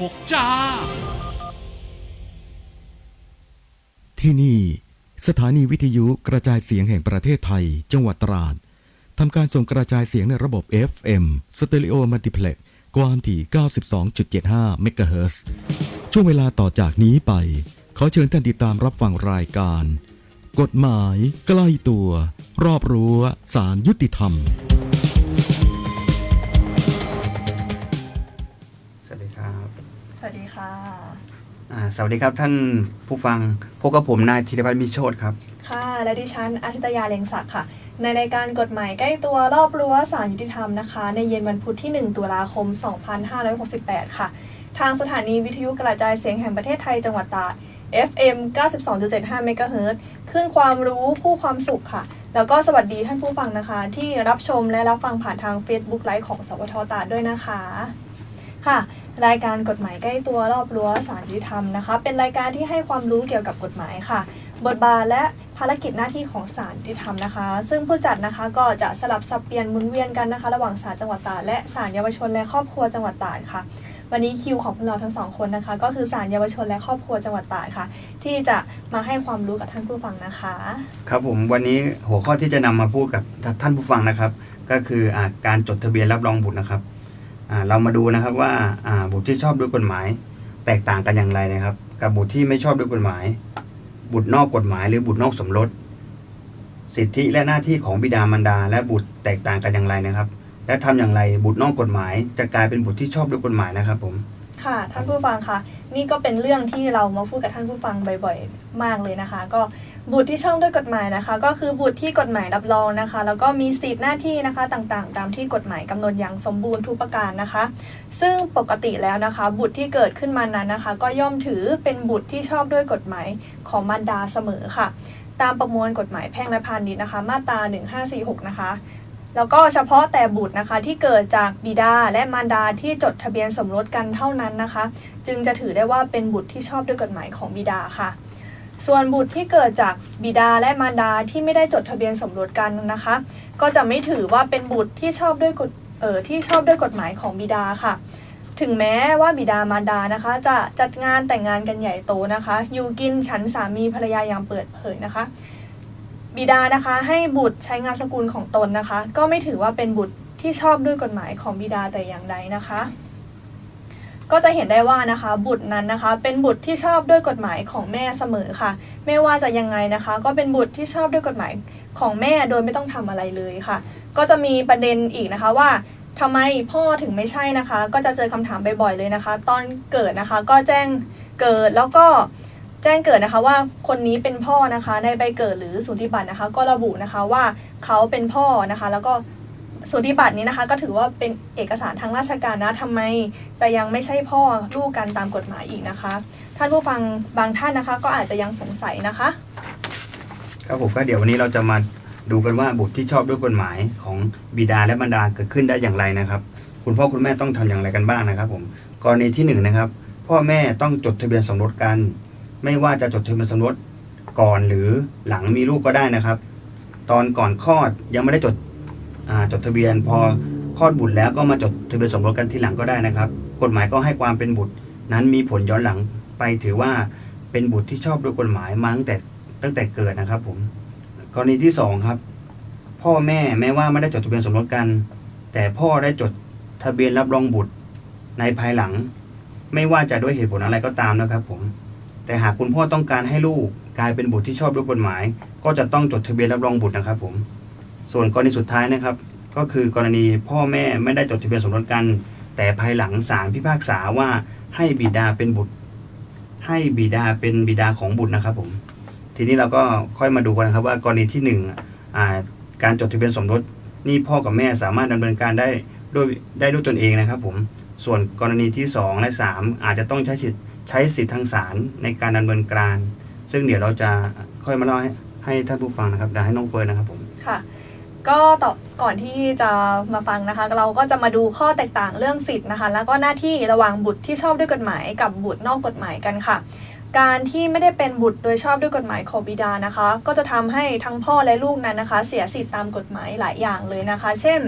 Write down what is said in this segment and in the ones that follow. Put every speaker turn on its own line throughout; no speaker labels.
6 จ้า
ที่นี่ สถานีวิทยุกระจายเสียงแห่งประเทศไทย จังหวัดตราดทำการส่งกระจายเสียงในระบบ FM สเตอริโอมัลติเพล็กความถี่ 92.75 เมกะเฮิรตซ์ช่วงเวลาต่อจากนี้ไป ขอเชิญท่านติดตามรับฟังรายการ กฎหมาย ใกล้ตัว รอบรั้วสารยุติธรรม
สวัสดีครับท่านผู้ฟังพบกับผมนายธีรพัฒน์มิโชตครับ
ค่ะ และดิฉันอาทิตยาเลงศักดิ์ค่ะ ในรายการกฎหมายใกล้ตัวรอบรั้วสารยุติธรรมนะคะ ในเย็นวันพุธที่ 1 ตุลาคม 2568 ค่ะ ทางสถานีวิทยุกระจายเสียงแห่งประเทศไทยจังหวัดตราด FM 92.75เมกะเฮิรตซ์คลื่นความรู้ผู้ความสุขค่ะ แล้วก็สวัสดีท่านผู้ฟังนะคะ ที่รับชมและรับฟังผ่านทาง Facebook ไลฟ์ของสวทตาด้วยนะคะ ค่ะ รายการกฎหมายใกล้ตัวรอบรั้วสารยุติธรรมนะคะ เป็นรายการที่ให้ความรู้เกี่ยวกับกฎหมายค่ะ บทบาทและภารกิจหน้าที่ของศาลยุติธรรมนะคะ ซึ่งผู้จัดนะคะก็จะสลับสับเปลี่ยนหมุนเวียนกันนะคะ ระหว่างศาลจังหวัดตราดและศาลเยาวชนและครอบครัวจังหวัดตราดค่ะ วันนี้คิวของพวกเราทั้งสองคนนะคะ ก็คือศาลเยาวชนและครอบครัวจังหวัดตราดค่ะ ที่จะมาให้ความรู้กับท่านผู้ฟังนะคะ
ครับผมวันนี้หัวข้อที่จะนำมาพูดกับท่านผู้ฟังนะครับ ก็คืออาการจดทะเบียนรับรองบุตรนะครับ เรามาดูนะครับว่าบุตรที่ชอบด้วยกฎหมาย แตกต่างกันอย่างไรนะครับ กับบุตรที่ไม่ชอบด้วยกฎหมาย บุตรนอกกฎหมาย หรือบุตรนอกสมรส สิทธิและหน้าที่ของบิดามารดา และบุตรแตกต่างกันอย่างไรนะครับ และทำอย่างไรบุตรนอกกฎหมาย จะกลายเป็นบุตรที่ชอบด้วยกฎหมายนะครับผม
ค่ะท่านผู้ฟังคะนี่ก็เป็นเรื่องที่เรามาพูดกับท่านผู้ฟังบ่อย ๆ มากเลยนะคะ ก็ บุตรที่ช่องด้วยกฎหมายนะคะ ก็คือบุตรที่กฎหมายรับรองนะคะ แล้วก็มีสิทธิหน้าที่นะคะต่างๆ ตามที่กฎหมายกำหนดอย่างสมบูรณ์ทุกประการนะคะ ซึ่งปกติแล้วนะคะ บุตรที่เกิดขึ้นมานั้นนะคะ ก็ย่อมถือเป็นบุตรที่ชอบด้วยกฎหมายของมารดาเสมอค่ะ ตามประมวลกฎหมายแพ่งและพาณิชย์นะคะ มาตรา 1546 นะคะแล้วก็เฉพาะแต่บุตรนะคะที่เกิดจากบิดาและมารดาที่จดทะเบียนสมรสกันเท่านั้นนะคะ จึงจะถือได้ว่าเป็นบุตรที่ชอบด้วยกฎหมายของบิดาค่ะ ส่วนบุตรที่เกิดจากบิดาและมารดาที่ไม่ได้จดทะเบียนสมรสกันนะคะ ก็จะไม่ถือว่าเป็นบุตรที่ชอบด้วยกฎเอ่อที่ชอบด้วยกฎหมายของบิดาค่ะ ถึงแม้ว่าบิดามารดานะคะ จะจัดงานแต่งงานกันใหญ่โตนะคะ อยู่กินฉันสามีภรรยาอย่างเปิดเผยนะคะ บิดานะคะให้บุตรใช้งานสกุลของตนนะคะ ก็ไม่ถือว่าเป็นบุตรที่ชอบด้วยกฎหมายของบิดาแต่อย่างใดนะคะ ก็จะเห็นได้ว่านะคะบุตรนั้นนะคะ เป็นบุตรที่ชอบด้วยกฎหมายของแม่เสมอค่ะ ไม่ว่าจะยังไงนะคะ ก็เป็นบุตรที่ชอบด้วยกฎหมายของแม่โดยไม่ต้องทำอะไรเลยค่ะ ก็จะมีประเด็นอีกนะคะว่าทำไมพ่อถึงไม่ใช่นะคะ ก็จะเจอคำถามบ่อยๆเลยนะคะ ตอนเกิดนะคะก็แจ้งเกิดแล้วก็แจ้งเกิดนะคะว่าคนนี้เป็นพ่อนะคะในใบเกิดหรือสูติบัตรนะคะ ก็ระบุนะคะว่าเขาเป็นพ่อนะคะ แล้วก็ สูติบัตรนี้นะคะก็ถือว่าเป็นเอกสารทางราชการนะทำไมจะยังไม่ใช่พ่อลูกกันตามกฎหมายอีกนะคะ ท่านผู้ฟังบางท่านนะคะ ก็อาจจะยังสงสัยนะคะ
ครับผมก็เดี๋ยววันนี้เราจะมาดูกันว่าบุตรที่ชอบด้วยกฎหมายของบิดาและมารดาเกิดขึ้นได้อย่างไรนะครับ คุณพ่อคุณแม่ต้องทำอย่างไรกันบ้างนะครับ ผมกรณีที่หนึ่งนะครับ พ่อแม่ต้องจดทะเบียนสมรสกัน ไม่ว่าจะจดทะเบียนสมรสก่อนหรือหลังมีลูกก็ได้นะครับ ตอนก่อนคลอดยังไม่ได้จด จดทะเบียนพอคลอดบุตรแล้วก็มาจดทะเบียนสมรสกันทีหลังก็ได้นะครับ กฎหมายก็ให้ความเป็นบุตรนั้นมีผลย้อนหลังไปถือว่าเป็นบุตรที่ชอบด้วยกฎหมายมาตั้งแต่ตั้งแต่เกิดนะครับผมกรณีที่สองครับ พ่อแม่แม้ว่าไม่ได้จดทะเบียนสมรสกัน แต่พ่อได้จดทะเบียนรับรองบุตรในภายหลัง ไม่ว่าจะด้วยเหตุผลอะไรก็ตามนะครับผมแต่หากคุณพ่อต้องการให้ลูกกลายเป็นบุตรที่ชอบด้วยกฎหมาย ก็จะต้องจดทะเบียนรับรองบุตรนะครับผม ส่วนกรณีสุดท้ายนะครับ ก็คือกรณีพ่อแม่ไม่ได้จดทะเบียนสมรสกัน แต่ภายหลังศาลพิพากษาว่าให้บิดาเป็นบุตร ให้บิดาเป็นบิดาของบุตรนะครับผมทีนี้เราก็ค่อยมาดูกันนะครับว่ากรณีที่หนึ่งอ่าการจดทะเบียนสมรสนี่พ่อกับแม่สามารถดำเนินการได้ด้วยได้ด้วยตนเองนะครับผมส่วนกรณีที่สองและสามอาจจะต้องใช้สิทธิ์ใช้สิทธิ์ทางศาลในการดำเนินการ ซึ่งเดี๋ยวเราจะค่อยมาเล่าให้ให้ท่านผู้ฟังนะครับเดี๋ยวให้น้องเฟิร์นนะครับผม
ค่ะ ก็ต่อก่อนที่จะมาฟังนะคะ เราก็จะมาดูข้อแตกต่างเรื่องสิทธิ์นะคะ แล้วก็หน้าที่ระหว่างบุตรที่ชอบด้วยกฎหมาย กับบุตรนอกกฎหมายกันค่ะ การที่ไม่ได้เป็นบุตรโดยชอบด้วยกฎหมายของบิดานะคะ ก็จะทำให้ทั้งพ่อและลูกนั้นนะคะ เสียสิทธิ์ตามกฎหมายหลายอย่างเลยนะคะ เช่น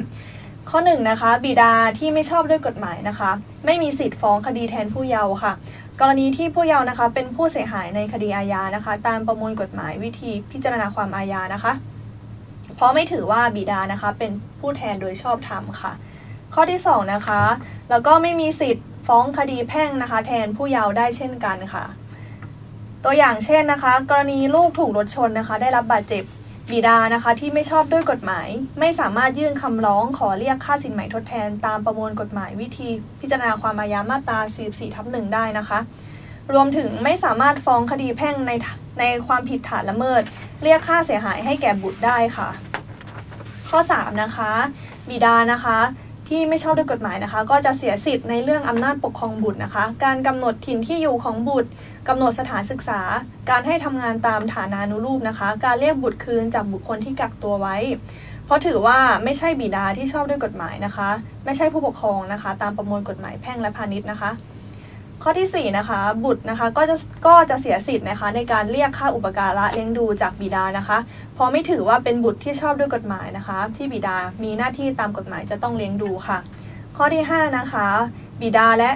ข้อหนึ่งนะคะ บิดาที่ไม่ชอบด้วยกฎหมายนะคะ ไม่มีสิทธิ์ฟ้องคดีแทนผู้เยาว์ค่ะกรณีที่ผู้เยาว์นะคะเป็นผู้เสียหายในคดีอาญานะคะ ตามประมวลกฎหมายวิธีพิจารณาความอาญานะคะ ราะไม่ถือว่าบิดานะคะ เป็นผู้แทนโดยชอบธรรมค่ะ ข้อที่สองนะคะ แล้วก็ไม่มีสิทธิ์ฟ้องคดีแพ่งนะคะ แทนผู้เยาว์ได้เช่นกันค่ะ ตัวอย่างเช่นนะคะ กรณีลูกถูกรถชนนะคะ ได้รับบาดเจ็บบิดานะคะที่ไม่ชอบด้วยกฎหมาย ไม่สามารถยื่นคำร้องขอเรียกค่าสินไหมทดแทนตามประมวลกฎหมายวิธี พิจารณาความอาญามาตรา 44ทับหนึ่งได้นะคะ รวมถึงไม่สามารถฟ้องคดีแพ่งในในความผิดฐานละเมิด เรียกค่าเสียหายให้แก่บุตรได้ค่ะ ข้อ 3 นะคะ บิดานะคะที่ไม่ชอบด้วยกฎหมายนะคะ ก็จะเสียสิทธิ์ในเรื่องอำนาจปกครองบุตรนะคะ การกำหนดถิ่นที่อยู่ของบุตรกำหนดสถานศึกษา การให้ทำงานตามฐานานุรูปนะคะ การเรียกบุตรคืนจากบุคคลที่กักตัวไว้ เพราะถือว่าไม่ใช่บิดาที่ชอบด้วยกฎหมายนะคะ ไม่ใช่ผู้ปกครองนะคะ ตามประมวลกฎหมายแพ่งและพาณิชย์นะคะ ข้อที่ 4 นะคะ บุตรนะคะก็จะก็จะเสียสิทธิ์นะคะ ในการเรียกค่าอุปการะเลี้ยงดูจากบิดานะคะเพราะไม่ถือว่าเป็นบุตรที่ชอบด้วยกฎหมายนะคะ ที่บิดามีหน้าที่ตามกฎหมายจะต้องเลี้ยงดูค่ะ ข้อที่ 5 นะคะ บิดาและ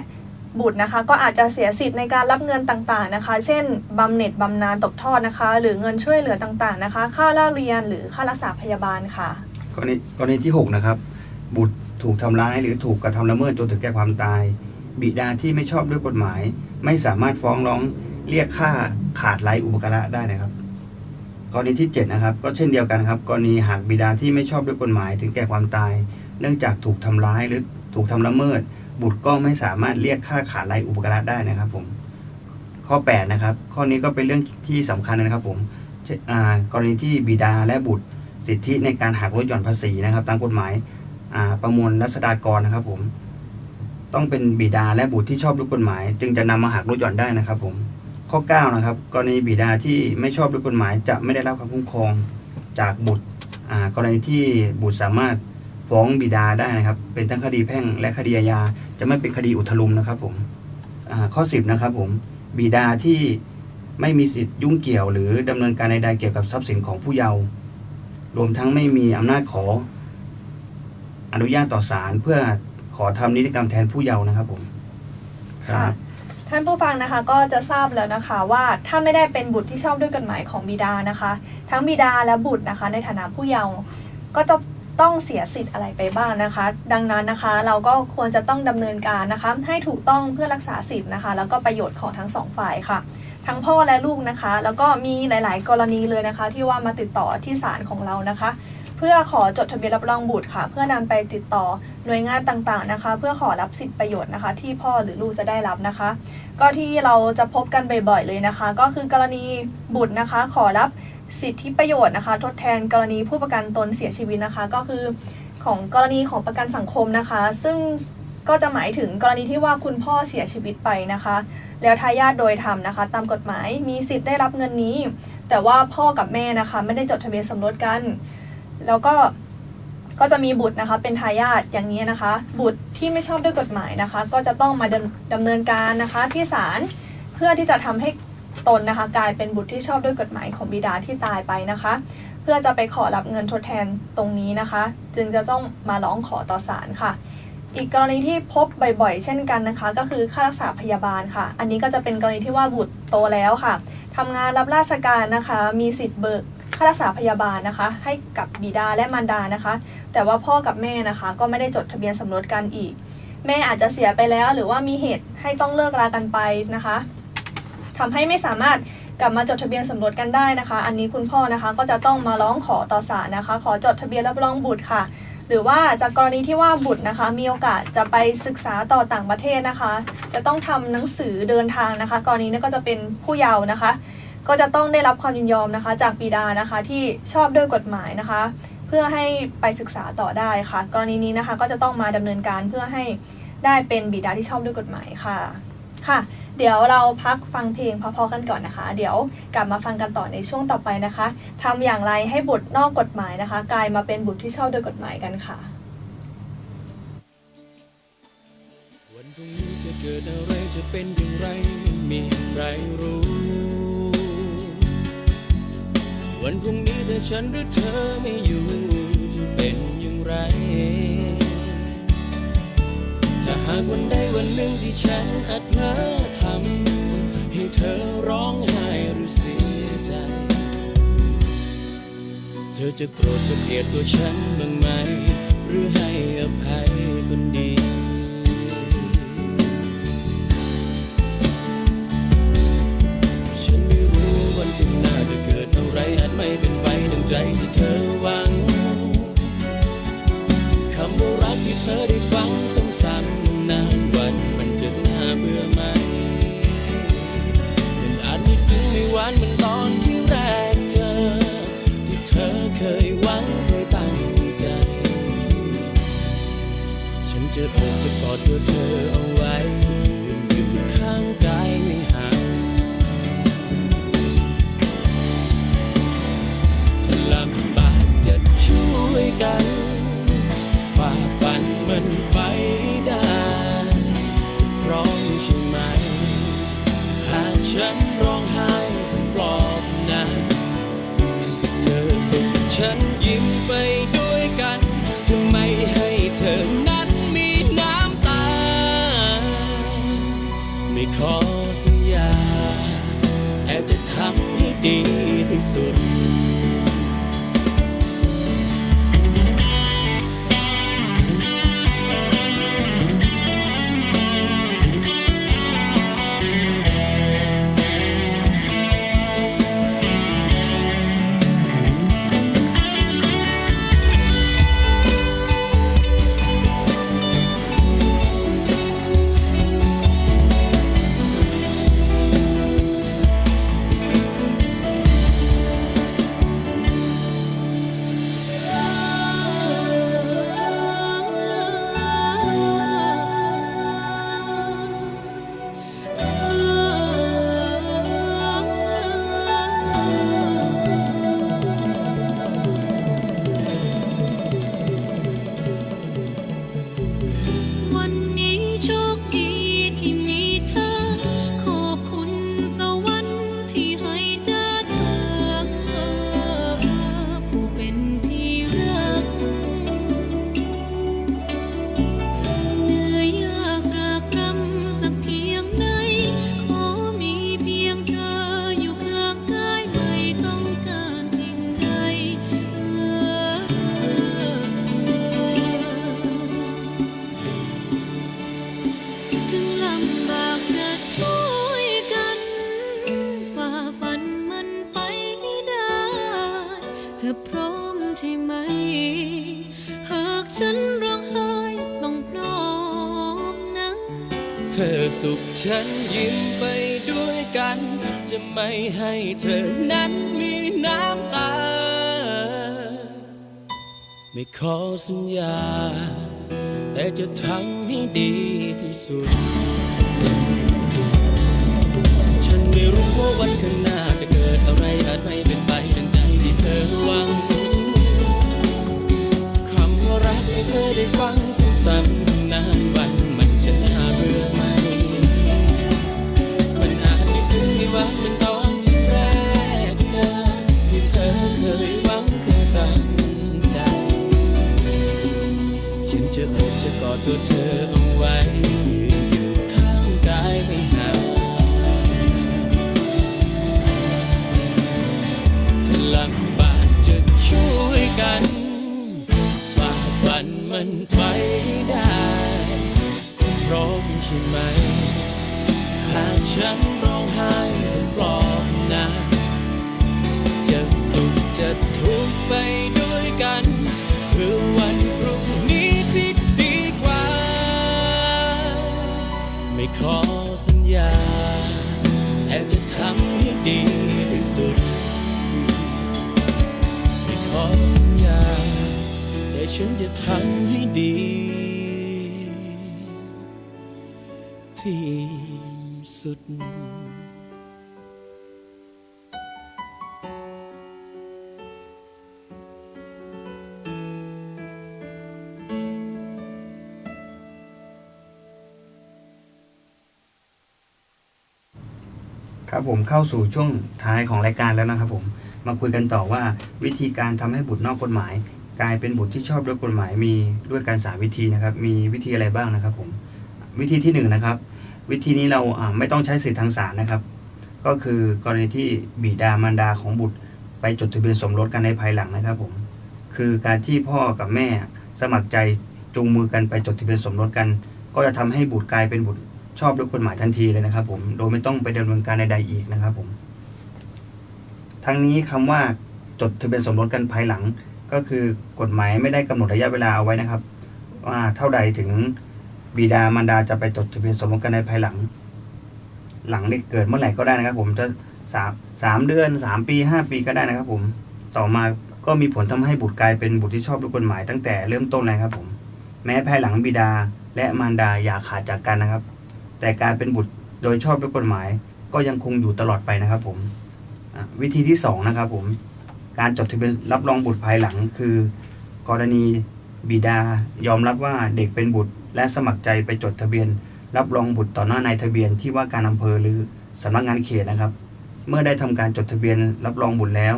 บุตรนะคะก็อาจจะเสียสิทธิ์ในการรับเงินต่างๆนะคะ เช่นบำเหน็จบำนาญตกทอดนะคะ หรือเงินช่วยเหลือต่างๆนะคะ ค่าเล่าเรียนหรือค่ารักษาพยาบาลค่ะ
กรณีกรณีที่ 6 นะครับ บุตรถูกทำร้ายหรือถูกกระทำละเมิดจนถึงแก่ความตาย บิดาที่ไม่ชอบด้วยกฎหมาย ไม่สามารถฟ้องร้องเรียกค่าขาดไร้อุปการะได้นะครับ กรณีที่ 7 นะครับ ก็เช่นเดียวกันครับ กรณีหากบิดาที่ไม่ชอบด้วยกฎหมาย ถึงแก่ความตาย เนื่องจากถูกทำร้ายหรือถูกทำละเมิด บุตรก็ไม่สามารถเรียกค่าขาดไร้อุปการะได้นะครับ ผม ข้อ 8 นะครับ ข้อนี้ก็เป็นเรื่องที่สำคัญนะครับ ผมกรณีที่บิดาและบุตร สิทธิในการหักลดหย่อนภาษีนะครับ ตามกฎหมายประมวลรัษฎากรนะครับ ผม ต้องเป็นบิดาและบุตรที่ชอบด้วยกฎหมาย จึงจะนำมาหักลดหย่อนได้นะครับผมข้อ 9 นะครับกรณีบิดาที่ไม่ชอบด้วยกฎหมาย จะไม่ได้รับความคุ้มครองจากบุตรกรณีที่บุตรสามารถฟ้องบิดาได้นะครับ เป็นทั้งคดีแพ่งและคดีอาญาจะไม่เป็นคดีอุทลุมนะครับผมข้อ 10 นะครับผมบิดาที่ไม่มีสิทธิ์ยุ่งเกี่ยว หรือดำเนินการใดๆเกี่ยวกับทรัพย์สินของผู้เยาว์รวมทั้งไม่มีอำนาจขออนุญาตต่อศาลเพื่อ ขอทำนิติกรรมแทนผู้เยาว์นะครับผม
ค่ะ ท่านผู้ฟังนะคะก็จะทราบแล้วนะคะว่าถ้าไม่ได้เป็นบุตรที่ชอบด้วยกฎหมายของบิดานะคะ ทั้งบิดาและบุตรนะคะ ในฐานะผู้เยาว์ก็จะต้องเสียสิทธิ์อะไรไปบ้างนะคะ ดังนั้นนะคะเราก็ควรจะต้องดำเนินการนะคะให้ถูกต้องเพื่อรักษาสิทธิ์นะคะ แล้วก็ประโยชน์ของทั้งสองฝ่ายค่ะ ทั้งพ่อและลูกนะคะ แล้วก็มีหลาย ๆ กรณีเลยนะคะ ที่ว่ามาติดต่อที่ศาลของเรานะคะ เพื่อขอจดทะเบียนรับรองบุตรค่ะ เพื่อนำไปติดต่อหน่วยงานต่างๆนะคะ เพื่อขอรับสิทธิประโยชน์นะคะ ที่พ่อหรือลูกจะได้รับนะคะ ก็ที่เราจะพบกันบ่อยๆเลยนะคะ ก็คือกรณีบุตรนะคะ ขอรับสิทธิประโยชน์นะคะ ทดแทนกรณีผู้ประกันตนเสียชีวิตนะคะ ก็คือของกรณีของประกันสังคมนะคะ ซึ่งก็จะหมายถึงกรณีที่ว่าคุณพ่อเสียชีวิตไปนะคะ แล้วทายาทโดยธรรมนะคะ ตามกฎหมายมีสิทธิ์ได้รับเงินนี้ แต่ว่าพ่อกับแม่นะคะ ไม่ได้จดทะเบียนสมรสกัน แล้วก็ก็จะมีบุตรนะคะเป็นทายาทอย่างนี้นะคะ บุตรที่ไม่ชอบด้วยกฎหมายนะคะ ก็จะต้องมาดำดำเนินการนะคะที่ศาลเพื่อที่จะทำให้ตนนะคะกลายเป็นบุตรที่ชอบด้วยกฎหมายของบิดาที่ตายไปนะคะ เพื่อจะไปขอรับเงินทดแทนตรงนี้นะคะ จึงจะต้องมาร้องขอต่อศาลค่ะ อีกกรณีที่พบบ่อยๆ เช่นกันนะคะ ก็คือค่ารักษาพยาบาลค่ะ อันนี้ก็จะเป็นกรณีที่ว่าบุตรโตแล้วค่ะทำงานรับราชการนะคะ มีสิทธิ์เบิก ค่ารักษาพยาบาลนะคะ ให้กับบิดาและมารดานะคะ แต่ว่าพ่อกับแม่นะคะ ก็ไม่ได้จดทะเบียนสมรสกันอีก แม่อาจจะเสียไปแล้ว หรือว่ามีเหตุให้ต้องเลิกรากันไปนะคะทำให้ไม่สามารถกลับมาจดทะเบียนสมรสกันได้นะคะ อันนี้คุณพ่อนะคะก็จะต้องมาร้องขอต่อศาลนะคะ ขอจดทะเบียนรับรองบุตรค่ะ หรือว่าจากกรณีที่ว่าบุตรนะคะ มีโอกาสจะไปศึกษาต่อต่างประเทศนะคะ จะต้องทำหนังสือเดินทางนะคะ กรณีนี้ก็จะเป็นผู้เยาว์นะคะ ก็จะต้องได้รับความยินยอมนะคะ จากบิดานะคะที่ชอบด้วยกฎหมายนะคะ เพื่อให้ไปศึกษาต่อได้ค่ะ กรณีนี้นะคะก็จะต้องมาดำเนินการเพื่อให้ได้เป็นบิดาที่ชอบด้วยกฎหมายค่ะค่ะ เดี๋ยวเราพักฟังเพลงพอๆกันก่อนนะคะ เดี๋ยวกลับมาฟังกันต่อในช่วงต่อไปนะคะทำอย่างไรให้บุตรนอกกฎหมายนะคะ กลายมาเป็นบุตรที่ชอบด้วยกฎหมายกันค่ะ
วันพรุ่งนี้จะเกิดอะไรจะเป็นอย่างไรไม่มีใครรู้ วันพรุ่งนี้แต่ฉันหรือเธอไม่อยู่จะเป็นอย่างไรหากวันใดวันหนึ่งที่ฉันอาจเผลอทำให้เธอร้องไห้หรือเสียใจ เธอจะโกรธจะเกลียดตัวฉันบ้างไหม หรือให้อภัยคนดี ไรอาจไม่เป็นไปดังใจที่เธอหวัง คำว่ารักที่เธอได้ ดีที่สุด
ฉัน
ยิ้มไปด้วยกัน จะไม่ให้เธอนั้นมีน้ำตา ไม่ขอสัญญา แต่จะทำให้ดีที่สุด ฉันไม่รู้ว่าวันข้างหน้าจะเกิดอะไรอาจไม่เป็นไปดังใจที่เธอหวังคำว่ารักให้เธอได้ฟังซ้ำๆ อบ ฉันจะทำให้ดี ที่สุด
ครับผมเข้าสู่ช่วงท้ายของรายการแล้วนะครับผมมาคุยกันต่อว่าวิธีการทำให้บุตรนอกกฎหมาย กลายเป็นบุตรที่ชอบด้วยกฎหมายมีด้วยการสามวิธีนะครับ มีวิธีอะไรบ้างนะครับผมวิธีที่หนึ่งนะครับ วิธีนี้เราไม่ต้องใช้สิทธิทางศาลนะครับ ก็คือกรณีที่บิดามารดาของบุตรไปจดทะเบียนสมรสกันในภายหลังนะครับผมคือการที่พ่อกับแม่สมัครใจจูงมือกันไปจดทะเบียนสมรสกัน ก็จะทำให้บุตรกลายเป็นบุตรชอบด้วยกฎหมายทันทีเลยนะครับ ผมโดยไม่ต้องไปดำเนินการใดๆอีกนะครับผมทั้งนี้คำว่าจดทะเบียนสมรสกันภายหลัง ก็คือกฎหมายไม่ได้กำหนดระยะเวลาเอาไว้นะครับ ว่าเท่าใดถึงบิดามารดาจะไปจดทะเบียนสมรสกันในภายหลัง หลังนี่เกิดเมื่อไหร่ก็ได้นะครับ ผมจะสามสามเดือนสามปีห้าปีก็ได้นะครับ ผมต่อมาก็มีผลทำให้บุตรกลายเป็นบุตรที่ชอบด้วยกฎหมายตั้งแต่เริ่มต้นเลยครับ ผม แม้ภายหลังบิดาและมารดาอย่าขาดจากกันนะครับ แต่การเป็นบุตรโดยชอบด้วยกฎหมาย ก็ยังคงอยู่ตลอดไปนะครับ ผมวิธีที่สองนะครับผม การจดทะเบียนรับรองบุตรภายหลัง คือ กรณีบิดายอมรับว่าเด็กเป็นบุตร และสมัครใจไปจดทะเบียน รับรองบุตรต่อหน้านายทะเบียนที่ว่าการอำเภอหรือสำนักงานเขตนะครับ เมื่อได้ทำการจดทะเบียนรับรองบุตรแล้ว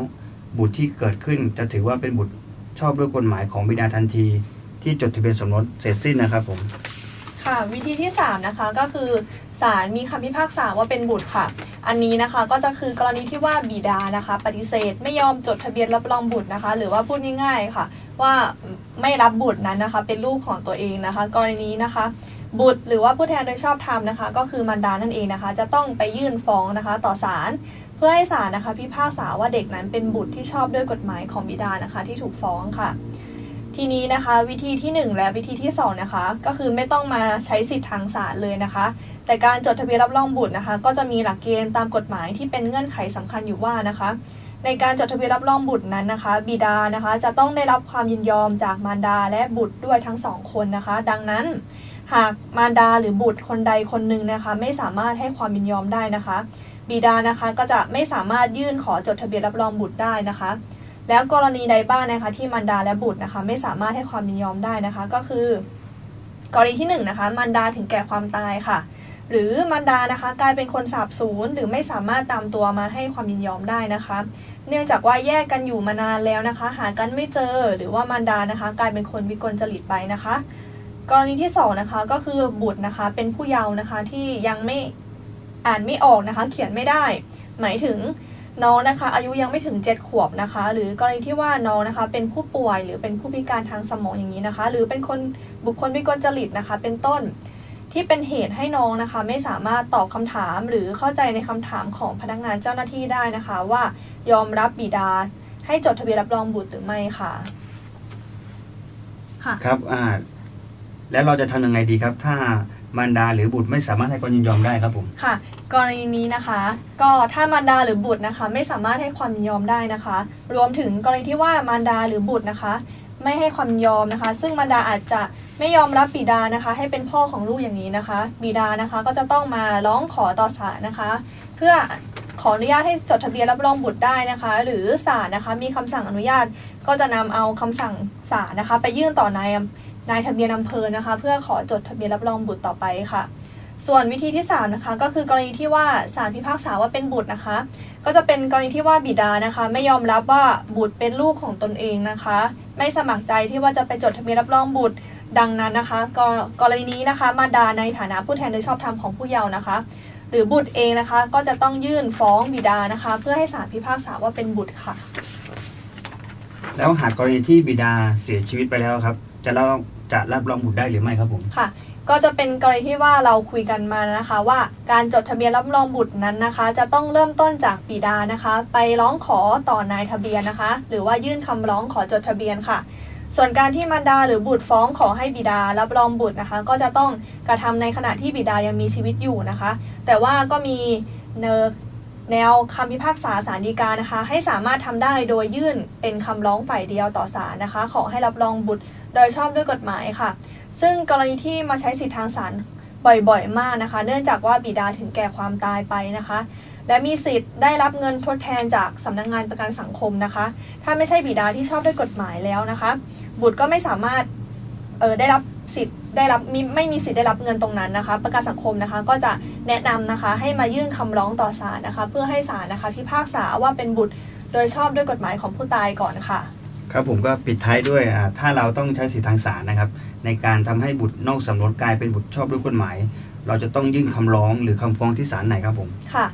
บุตรที่เกิดขึ้นจะถือว่าเป็นบุตรชอบด้วยกฎหมายของบิดาทันที ที่จดทะเบียนสมรสเสร็จสิ้นนะครับผม
ค่ะวิธีที่ 3 นะคะก็คือ ศาลมีคำพิพากษาว่าเป็นบุตรค่ะ อันนี้นะคะก็จะคือกรณีที่ว่าบิดานะคะ ปฏิเสธไม่ยอมจดทะเบียนรับรองบุตรนะคะ หรือว่าพูดง่ายๆค่ะ ว่าไม่รับบุตรนั้นนะคะ เป็นลูกของตัวเองนะคะ กรณีนี้นะคะบุตรหรือว่าผู้แทนโดยชอบธรรมนะคะ ก็คือมารดานั่นเองนะคะ จะต้องไปยื่นฟ้องนะคะ ต่อศาลเพื่อให้ศาลนะคะ พิพากษาว่าเด็กนั้นเป็นบุตรที่ชอบด้วยกฎหมายของบิดานะคะ ที่ถูกฟ้องค่ะ ทีนี้นะคะวิธีที่ 1 และวิธีที่2นะคะก็คือไม่ต้องมาใช้สิทธิ์ทางศาลเลยนะคะ แต่การจดทะเบียนรับรองบุตรนะคะ ก็จะมีหลักเกณฑ์ตามกฎหมายที่เป็นเงื่อนไขสำคัญอยู่ว่านะคะ ในการจดทะเบียนรับรองบุตรนั้นนะคะ บิดานะคะ จะต้องได้รับความยินยอมจากมารดาและบุตรด้วยทั้งสองคนนะคะ ดังนั้น หากมารดาหรือบุตรคนใดคนหนึ่งนะคะ ไม่สามารถให้ความยินยอมได้นะคะ บิดานะคะก็จะไม่สามารถยื่นขอจดทะเบียนรับรองบุตรได้นะคะ แล้วกรณีใดบ้างนะคะที่มารดาและบุตรนะคะไม่สามารถให้ความยินยอมได้นะคะ ก็คือ กรณีที่1นงนะคะมารดาถึงแก่ความตายค่ะ หรือมารดานะคะกลายเป็นคนสาบสูญหรือไม่สามารถตามตัวมาให้ความยินยอมได้นะคะ เนื่องจากว่าแยกกันอยู่มานานแล้วนะคะ หากันไม่เจอหรือว่ามารดานะคะ กลายเป็นคนวิกลจริตไปนะคะ กรณีที่สองนะคะก็คือบุตรนะคะเป็นผู้เยาว์นะคะที่ยังไม่อ่านไม่ออกนะคะ เขียนไม่ได้ หมายถึง น้องนะคะ อายุยังไม่ถึง 7 ขวบนะคะ หรือกรณีที่ว่าน้องนะคะ เป็นผู้ป่วยหรือเป็นผู้พิการทางสมองอย่างนี้นะคะ หรือเป็นคนบุคคลวิกลจริตนะคะ เป็นต้นที่เป็นเหตุให้น้องนะคะ ไม่สามารถตอบคำถามหรือเข้าใจในคำถามของพนักงานเจ้าหน้าที่ได้นะคะ ว่ายอมรับบิดา ให้จดทะเบียนรับรองบุตรหรือไม่ค่ะ ค่ะ
ครับอ่าแล้วเราจะทำยังไงดีครับ ถ้า มารดาหรือบุตรไม่สามารถให้ความยินยอมได้ครับผม
ค่ะ กรณีนี้นะคะ ก็ถ้ามารดาหรือบุตรนะคะ ไม่สามารถให้ความยินยอมได้นะคะ รวมถึงกรณีที่ว่ามารดาหรือบุตรนะคะ ไม่ให้ความยอมนะคะ ซึ่งมารดาอาจจะไม่ยอมรับบิดานะคะ ให้เป็นพ่อของลูกอย่างนี้นะคะ บิดานะคะก็จะต้องมาร้องขอต่อศาลนะคะ เพื่อขออนุญาตให้จดทะเบียนรับรองบุตรได้นะคะ หรือศาลนะคะ มีคำสั่งอนุญาตก็จะนำเอาคำสั่งศาลนะคะ ไปยื่นต่อนาย นายทะเบียนอำเภอนะคะ เพื่อขอจดทะเบียนรับรองบุตรต่อไปค่ะ ส่วนวิธีที่3นะคะก็คือกรณีที่ว่าศาลพิพากษาว่าเป็นบุตรนะคะ ก็จะเป็นกรณีที่ว่าบิดานะคะ ไม่ยอมรับว่าบุตรเป็นลูกของตนเองนะคะ ไม่สมัครใจที่ว่าจะไปจดทะเบียนรับรองบุตรดังนั้นนะคะกรกรณีนี้นะคะ มาดาในฐานะผู้แทนโดยชอบธรรมของผู้เยาว์นะคะ หรือบุตรเองนะคะก็จะต้องยื่นฟ้องบิดานะคะ เพื่อให้ศาลพิพากษาว่าเป็นบุตรค่ะ
แล้วหากกรณีที่บิดาเสียชีวิตไปแล้วครับ จะเรา จะรับรองบุตรได้หรือไม่ครับผม
ค่ะ ก็จะเป็นกรณีที่ว่าเราคุยกันมานะคะ ว่าการจดทะเบียนรับรองบุตรนั้นนะคะ จะต้องเริ่มต้นจากบิดานะคะ ไปร้องขอต่อนายทะเบียนนะคะ หรือว่ายื่นคำร้องขอจดทะเบียนค่ะ ส่วนการที่มารดาหรือบุตรฟ้องขอให้บิดารับรองบุตรนะคะ ก็จะต้องกระทำในขณะที่บิดายังมีชีวิตอยู่นะคะ แต่ว่าก็มีเนอ แนวคำพิพากษาสารดีกานะคะ ให้สามารถทำได้โดยยื่นเป็นคำร้องฝ่ายเดียวต่อศาลนะคะ ขอให้รับรองบุตรโดยชอบด้วยกฎหมายค่ะ ซึ่งกรณีที่มาใช้สิทธิทางศาลบ่อยๆ มากนะคะ เนื่องจากว่าบิดาถึงแก่ความตายไปนะคะ และมีสิทธิ์ได้รับเงินทดแทนจากสำนักงานประกันสังคมนะคะ ถ้าไม่ใช่บิดาที่ชอบด้วยกฎหมายแล้วนะคะ บุตรก็ไม่สามารถเออได้รับ สิทธิ์ได้รับมิไม่มีสิทธิ์ได้รับเงินตรงนั้นนะคะ ประกันสังคมนะคะก็จะแนะนำนะคะให้มายื่นคำร้องต่อศาลนะคะ เพื่อให้ศาลนะคะพิพากษาว่าเป็นบุตรโดยชอบด้วยกฎหมายของผู้ตายก่อนค่ะ
ครับผมก็ปิดท้ายด้วยอ่าถ้าเราต้องใช้สิทธิทางศาลนะครับ ในการทำให้บุตรนอกสำนวนกลายเป็นบุตรชอบด้วยกฎหมาย เราจะต้องยื่นคำร้องหรือคำฟ้องที่ศาลไหนครับผม
ค่ะ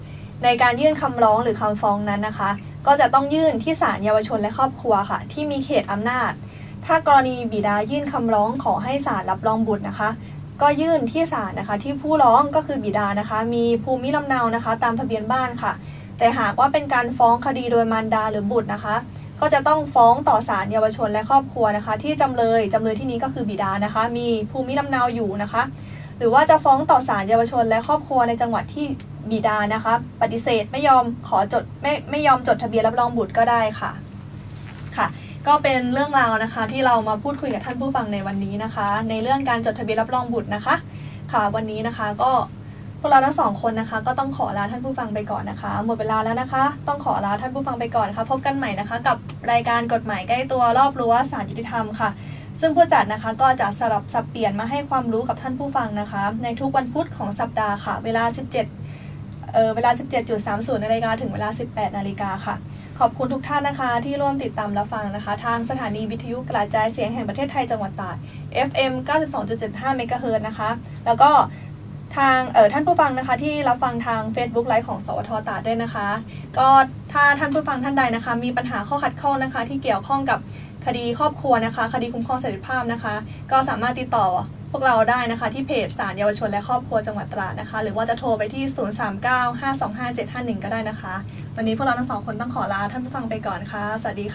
ในการยื่นคำร้องหรือคำฟ้องนั้นนะคะ ก็จะต้องยื่นที่ศาลเยาวชนและครอบครัวค่ะ ที่มีเขตอำนาจ ถ้ากรณีบิดายื่นคำร้องขอให้ศาลรับรองบุตรนะคะ ก็ยื่นที่ศาลนะคะที่ผู้ร้องก็คือบิดานะคะ มีภูมิลำเนานะคะ ตามทะเบียนบ้านค่ะ แต่หากว่าเป็นการฟ้องคดีโดยมารดาหรือบุตรนะคะ ก็จะต้องฟ้องต่อศาลเยาวชนและครอบครัวนะคะ ที่จำเลยจำเลยที่นี้ก็คือบิดานะคะ มีภูมิลำเนาอยู่นะคะ หรือว่าจะฟ้องต่อศาลเยาวชนและครอบครัวในจังหวัดที่บิดานะคะ ปฏิเสธไม่ยอมขอจดไม่ไม่ยอมจดทะเบียนรับรองบุตรก็ได้ค่ะ ก็เป็นเรื่องราวนะคะ ที่เรามาพูดคุยกับท่านผู้ฟังในวันนี้นะคะ ในเรื่องการจดทะเบียนรับรองบุตรนะคะ ค่ะวันนี้นะคะก็พวกเราทั้งสองคนนะคะ ก็ต้องขอลาท่านผู้ฟังไปก่อนนะคะ หมดเวลาแล้วนะคะ ต้องขอลาท่านผู้ฟังไปก่อนนะคะพบกันใหม่นะคะ กับรายการกฎหมายใกล้ตัวรอบรั้วสารยุติธรรมค่ะ ซึ่งผู้จัดนะคะก็จะสลับสับเปลี่ยนมาให้ความรู้กับท่านผู้ฟังนะคะ ในทุกวันพุธของสัปดาห์ค่ะ เวลา 17เออเวลา 17.30นาฬิกาถึงเวลา 18นาฬิกาค่ะ ขอบคุณทุกท่านนะคะที่ร่วมติดตามรับฟังนะคะ ทางสถานีวิทยุกระจายเสียงแห่งประเทศไทยจังหวัดตาด FM 92.75เมกะเฮิรตซ์นะคะ แล้วก็ทางเออท่านผู้ฟังนะคะที่รับฟังทาง Facebook ไลฟ์ของสวทตาดด้วยนะคะ ก็ถ้าท่านผู้ฟังท่านใดนะคะ มีปัญหาข้อขัดข้องนะคะ ที่เกี่ยวข้องกับคดีครอบครัวนะคะ คดีคุ้มครองเสิทธิภาพนะคะ ก็สามารถติดต่อ พวกเราได้นะคะ ที่เพจสารเยาวชนและครอบครัวจังหวัดตราดนะคะ หรือว่าจะโทรไปที่ 039-525-751 ก็ได้นะคะ วันนี้พวกเราทั้งสองคนต้องขอลาท่านผู้ฟังไปก่อนค่ะสวัสดีค่ะ